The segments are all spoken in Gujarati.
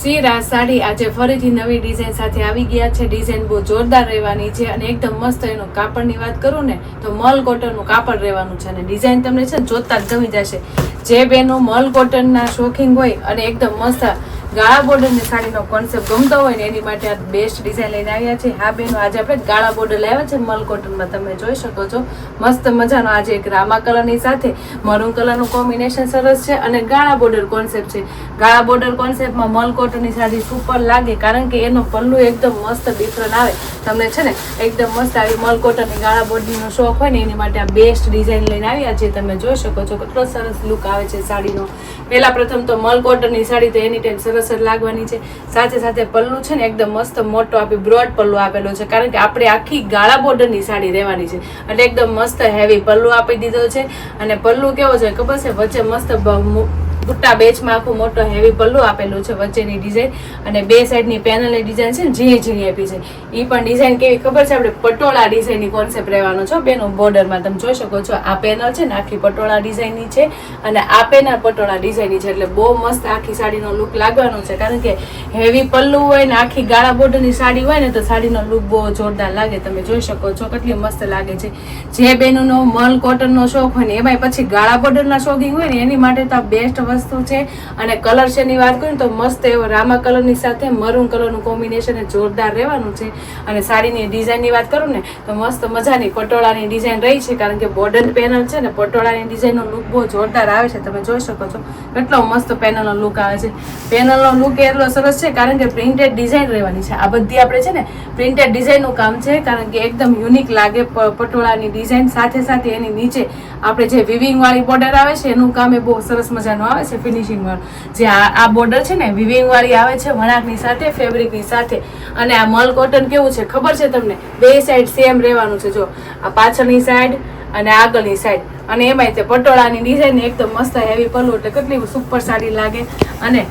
સીરા સાડી આજે ફરીથી નવી ડિઝાઇન સાથે આવી ગયા છે. ડિઝાઇન બહુ જોરદાર રહેવાની છે અને એકદમ મસ્ત એનું કાપડની વાત કરું ને, તો મલ કોટનનું કાપડ રહેવાનું છે અને ડિઝાઇન તમને છે ને જોતા જ ગમી જશે. જે બેનો મલ કોટનના શોખીન હોય અને એકદમ મસ્ત ગાળા બોર્ડરની સાડીનો કોન્સેપ્ટ ગમતો હોય ને એની માટે આ બેસ્ટ ડિઝાઇન લઈને આવ્યા છે. હા બેનો, આજે આપણે ગાળા બોર્ડર લાવ્યા છે મલ કોટનમાં તમે જોઈ શકો છો. મસ્ત મજાનો આજે એક રામા કલરની સાથે મરૂન કલરનું કોમ્બિનેશન સરસ છે અને ગાળા બોર્ડર કોન્સેપ્ટ છે. ગાળા બોર્ડર કોન્સેપ્ટમાં મલ કોટનની સાડી સુપર લાગે કારણ કે એનો પલ્લુ એકદમ મસ્ત ડિફરન્ટ આવે. તમને છે ને, એકદમ મસ્ત આવી મલ કોટનની ગાળા બોર્ડરનો શોખ હોય ને એની માટે આ બેસ્ટ ડિઝાઇન લઈને આવ્યા છે. તમે જોઈ શકો છો, કેટલો સરસ લુક આવે છે સાડીનો. પહેલાં પ્રથમ તો મલ કોટનની સાડી તો એની ટાઈમ સરસ જ લાગવાની છે. સાથે સાથે પલ્લુ છે ને એકદમ મસ્ત મોટો આપી બ્રોડ પલ્લુ આપેલો છે. કારણ કે આપણે આખી ગાળા બોર્ડરની સાડી રહેવાની છે. એટલે એકદમ મસ્ત હેવી પલ્લુ આપી દીધો છે. અને પલ્લુ કેવો છે ખબર છે? વચ્ચે મસ્ત બુટ્ટા બેચમાં આખું મોટો હેવી પલ્લુ આપેલું છે વચ્ચેની ડિઝાઇન અને બે સાઈડની પેનલની ડિઝાઇન છે ઝીણી ઝીણી આપી છે. એ પણ ડિઝાઇન કેવી ખબર છે? આપણે પટોળા ડિઝાઇનની કોન્સેપ્ટ રહેવાનો છો બેનું. બોર્ડરમાં તમે જોઈ શકો છો. આ પેનલ છે ને આખી પટોળા ડિઝાઇનની છે. અને આ પેનલ પટોળા ડિઝાઇનની છે. એટલે બહુ મસ્ત આખી સાડીનો લુક લાગવાનો છે. કારણ કે હેવી પલ્લુ હોય ને આખી ગાળા બોર્ડરની સાડી હોય ને તો સાડીનો લુક બહુ જોરદાર લાગે. તમે જોઈ શકો છો કેટલી મસ્ત લાગે છે. જે બહેનોનો મલ કોટનનો શોખ હોય ને, એમાંય પછી ગાળા બોર્ડરના શોખીંગ હોય ને, એની માટે તો બેસ્ટ વસ્તુ છે. અને કલર શેડની વાત કરું તો મસ્ત એવો રામા કલરની સાથે મરૂન કલરનું કોમ્બિનેશન જોરદાર રહેવાનું છે. અને સાડીની ડિઝાઇનની વાત કરું ને, તો મસ્ત મજાની પટોળાની ડિઝાઇન રહી છે, કારણ કે બોર્ડર પેનલ છે ને, પટોળાની ડિઝાઇનનો લુક બહુ જોરદાર આવે છે. તમે જોઈ શકો છો, કેટલો મસ્ત પેનલનો લુક આવે છે. પેનલનો લુક એટલો સરસ છે, કારણ કે પ્રિન્ટેડ ડિઝાઇન રહેવાની છે. આ બધી આપણે છે ને પ્રિન્ટેડ ડિઝાઇનનું કામ છે, કારણ કે એકદમ યુનિક લાગે પટોળાની ડિઝાઇન સાથે સાથે એની નીચે આપણે જે વિવિંગવાળી બોર્ડર આવે છે, એનું કામ એ બહુ સરસ મજાનું આવે છે ફિનિશિંગ વાળું. જે આ આ બોર્ડર છે ને વિવિંગ વાળી આવે છે વણાકની સાથે ફેબ્રિકની સાથે. અને આ મલ કોટન કેવું છે, ખબર છે તમને? બે સાઈડ સેમ રહેવાનું છે, જો. આ પાછળની સાઈડ અને આગળની સાઈડ અને એમાંય તે પટોળાની ડિઝાઇન એકદમ મસ્ત હેવી પલ્લુ એટલે કેટલી સુપર સારી લાગે. અને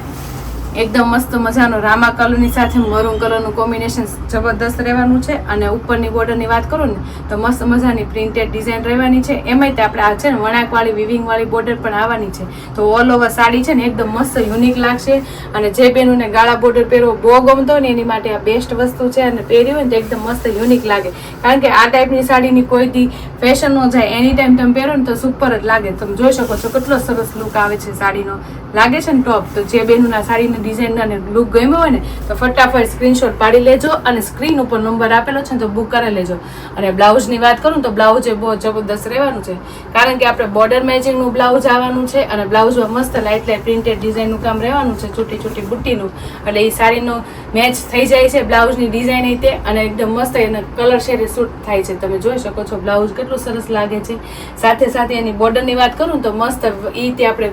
એકદમ મસ્ત મજાનો રામા કલરની સાથે મરૂન કલરનું કોમ્બિનેશન જબરદસ્ત રહેવાનું છે. અને ઉપરની બોર્ડરની વાત કરું ને, તો મસ્ત મજાની પ્રિન્ટેડ ડિઝાઇન રહેવાની છે. એમાંય તે આપણે આ છે ને વણાકવાળી વિવિંગવાળી બોર્ડર પણ આવવાની છે. તો ઓલ ઓવર સાડી છે ને એકદમ મસ્ત યુનિક લાગશે. અને જે બેનુને ગાળા બોર્ડર પહેરવો બહુ ગમતો ને, એની માટે આ બેસ્ટ વસ્તુ છે. અને પહેરી હોય ને તો એકદમ મસ્ત યુનિક લાગે. કારણ કે આ ટાઈપની સાડીની કોઈ દી ફેશન ન જાય. એની ટાઈમ તમે પહેરો ને તો સુપર જ લાગે. તમે જોઈ શકો છો કેટલો સરસ લુક આવે છે સાડીનો. લાગે છે ને ટોપ તો જે બેનુના સાડીની ડિઝાઇન અને લુક ગમ્યો હોય ને, તો ફટાફટ સ્ક્રીનશોટ પાડી લેજો અને સ્ક્રીન ઉપર નંબર આપેલો છે ને તો બુક કરી લેજો. અને બ્લાઉઝની વાત કરું તો બ્લાઉઝ એ બહુ જબરદસ્ત રહેવાનું છે. કારણ કે આપણે બોર્ડર મેચિંગનું બ્લાઉઝ આવવાનું છે અને બ્લાઉઝમાં મસ્ત લાઇટ લાઇટ પ્રિન્ટેડ ડિઝાઇનનું કામ રહેવાનું છે, છૂટી છૂટી બુટ્ટીનું એટલે એ સાડીનો મેચ થઈ જાય છે બ્લાઉઝની ડિઝાઇન રીતે અને એકદમ મસ્ત એનો કલર શેડ શૂટ થાય છે. તમે જોઈ શકો છો બ્લાઉઝ કેટલું સરસ લાગે છે. સાથે સાથે એની બોર્ડરની વાત કરું તો મસ્ત એ તે આપણે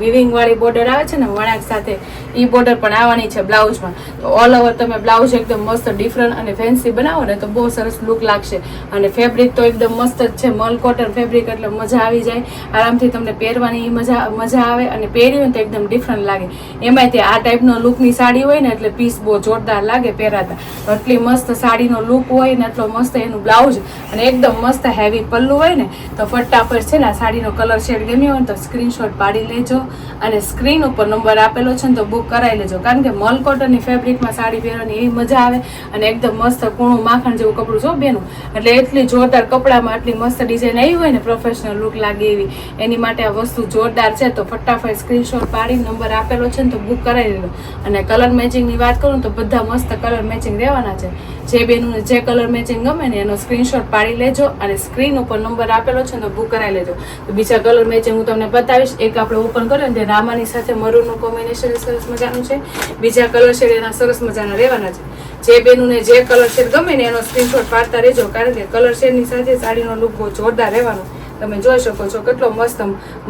વિવિંગવાળી બોર્ડર આવે છે ને વણાક સાથે ઈ બોર્ડર પણ આવવાની છે બ્લાઉઝમાં. તો ઓલ ઓવર તમે બ્લાઉઝ એકદમ મસ્ત ડિફરન્ટ અને ફેન્સી બનાવો ને તો બહુ સરસ લુક લાગશે. અને ફેબ્રિક તો એકદમ મસ્ત જ છે. મલ કોટન ફેબ્રિક એટલે મજા આવી જાય. આરામથી તમને પહેરવાની મજા મજા આવે અને પહેર્યું તો એકદમ ડિફરન્ટ લાગે. એમાંય તે આ ટાઈપનો લુકની સાડી હોય ને એટલે પીસ બહુ જોરદાર લાગે પહેરાતા. એટલી મસ્ત સાડીનો લુક હોય ને એટલો મસ્ત એનું બ્લાઉઝ અને એકદમ મસ્ત હેવી પલ્લું હોય ને તો ફટાફટ છે ને આ સાડીનો કલર શેડ ગમ્યો હોય તો સ્ક્રીનશોટ પાડી લેજો. અને સ્ક્રીન ઉપર નંબર આપેલો છે ને તો બુક કરાવી લેજો. કારણ કે મલ કોટનની ફેબ્રિકમાં સાડી પહેરવાની એવી મજા આવે અને એકદમ મસ્ત કૂણું માખણ જેવું કપડું, જો બેનું? એટલે એટલી જોરદાર કપડામાં આટલી મસ્ત ડિઝાઇન આવી હોય ને પ્રોફેશનલ લુક લાગે એવી. એની માટે આ વસ્તુ જોરદાર છે. તો ફટાફટ સ્ક્રીનશોટ પાડી નંબર આપેલો છે ને, તો બુક કરાવી લેજો અને કલર મેચિંગની વાત કરું તો બધા મસ્ત કલર મેચિંગ રહેવાના છે. જે બેનું જે કલર મેચિંગ ગમે ને, એનો સ્ક્રીનશોટ પાડી લેજો અને સ્ક્રીન ઉપર નંબર આપેલો છે તો બુક કરાવી લેજો. તો બીજા કલર મેચિંગ હું તમને બતાવીશ. એક આપણે ઓપન કર્યો ને રામાની સાથે મરૂનનું કોમ્બિનેશન સરસ મજાનું છે. બીજા કલર શેડ એના સરસ મજાના રહેવાના છે. જે બેનુને જે કલર શેડ ગમે ને એનો સ્ક્રીનશોટ પાડતા રહેજો, કારણ કે કલર શેડની સાથે સાડીનો લુક બહુ જોરદાર રહેવાનો. તમે જોઈ શકો છો કેટલો મસ્ત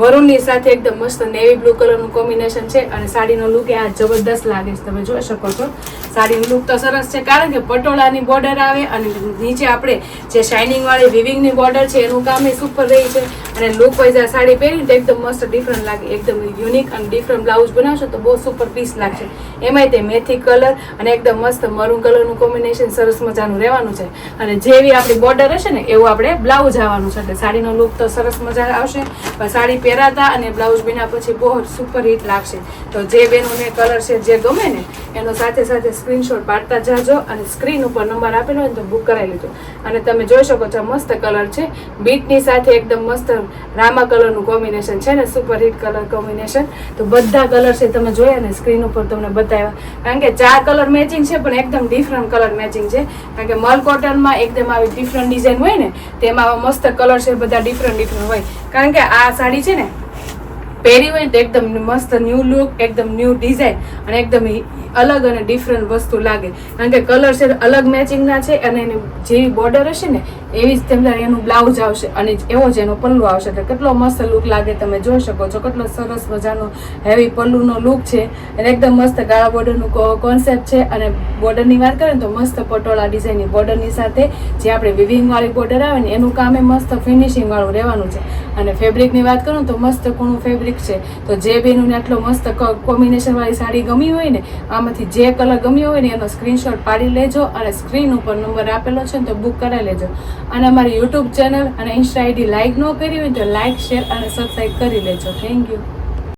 મરૂનની સાથે એકદમ મસ્ત નેવી બ્લુ કલરનું કોમ્બિનેશન છે અને સાડીનો લુક એ આ જબરદસ્ત લાગે છે. તમે જોઈ શકો છો. સાડીનું લુક તો સરસ છે કારણ કે પટોળાની બોર્ડર આવે અને નીચે આપણે જે શાઇનિંગવાળી વિવિંગની બોર્ડર છે એનું કામ એ સુપર રહી છે. અને લુક વાઇઝ આ સાડી પહેરી તો એકદમ મસ્ત ડિફરન્ટ લાગે, એકદમ યુનિક અને ડિફરન્ટ બ્લાઉઝ બનાવશો તો બહુ સુપર પીસ લાગશે. એમાંય તે મેથી કલર અને એકદમ મસ્ત મરૂન કલરનું કોમ્બિનેશન સરસ મજાનું રહેવાનું છે. અને જેવી આપણી બોર્ડર હશે ને એવું આપણે બ્લાઉઝ આવવાનું છે. એટલે સાડીનો લુક તો સરસ મજા આવશે. સાડી પહેરાતા અને બ્લાઉઝ બીના પછી બહુ સુપર હિટ લાગશે. તો જે બેનોને કલર છે, જે ગમે ને, એનો સાથે સાથે સ્ક્રીનશોટ પાડતા જાજો અને સ્ક્રીન ઉપર નંબર આપેલો હોય તો બુક કરાવી લીધો અને તમે જોઈ શકો છો, મસ્ત કલર છે. બીટની સાથે એકદમ મસ્ત રામા કલરનું કોમ્બિનેશન છે ને સુપર હિટ કલર કોમ્બિનેશન તો બધા કલર છે તમે જોયા ને સ્ક્રીન ઉપર તમને બતાવ્યા. કારણ કે ચાર કલર મેચિંગ છે, પણ એકદમ ડિફરન્ટ કલર મેચિંગ છે. કારણ કે મલ કોટનમાં એકદમ આવી ડિફરન્ટ ડિઝાઇન હોય ને, તેમાં મસ્ત કલર છે, બધા ડિફરન્ટ ડિફરન્ટ હોય કારણ કે આ સાડી છે ને, પહેરી હોય તો એકદમ મસ્ત ન્યૂ લુક એકદમ ન્યૂ ડિઝાઇન અને એકદમ અલગ અને ડિફરન્ટ વસ્તુ લાગે. કારણ કે કલર છે અલગ મેચિંગના છે અને એની જેવી બોર્ડર હશે ને એવી જ તેમને એનું બ્લાઉઝ આવશે અને એવો જ એનો પલ્લુ આવશે. તો કેટલો મસ્ત લુક લાગે તમે જોઈ શકો છો. કેટલો સરસ મજાનો હેવી પલ્લુનો લુક છે. અને એકદમ મસ્ત ગાળા બોર્ડરનું કોન્સેપ્ટ છે. અને બોર્ડરની વાત કરીએ તો મસ્ત પટોળા ડિઝાઇનની બોર્ડરની સાથે જે આપણે વિવિંગવાળી બોર્ડર આવે ને એનું કામ એ મસ્ત ફિનિશિંગવાળું રહેવાનું છે. અને ફેબ્રિકની વાત કરું તો મસ્ત કુણું ફેબ્રિક છે. તો જે બેનોને આટલો મસ્ત કોમ્બિનેશનવાળી સાડી ગમી હોય ને, આમાંથી જે કલર ગમ્યો હોય ને એનો સ્ક્રીનશોટ પાડી લેજો અને સ્ક્રીન ઉપર નંબર આપેલો છે ને તો બુક કરાવી લેજો. અને અમારી યુટ્યુબ ચેનલ અને ઇન્સ્ટા આઈડી લાઇક ન કરી હોય તો લાઇક શેર અને સબસ્ક્રાઈબ કરી લેજો. Thank you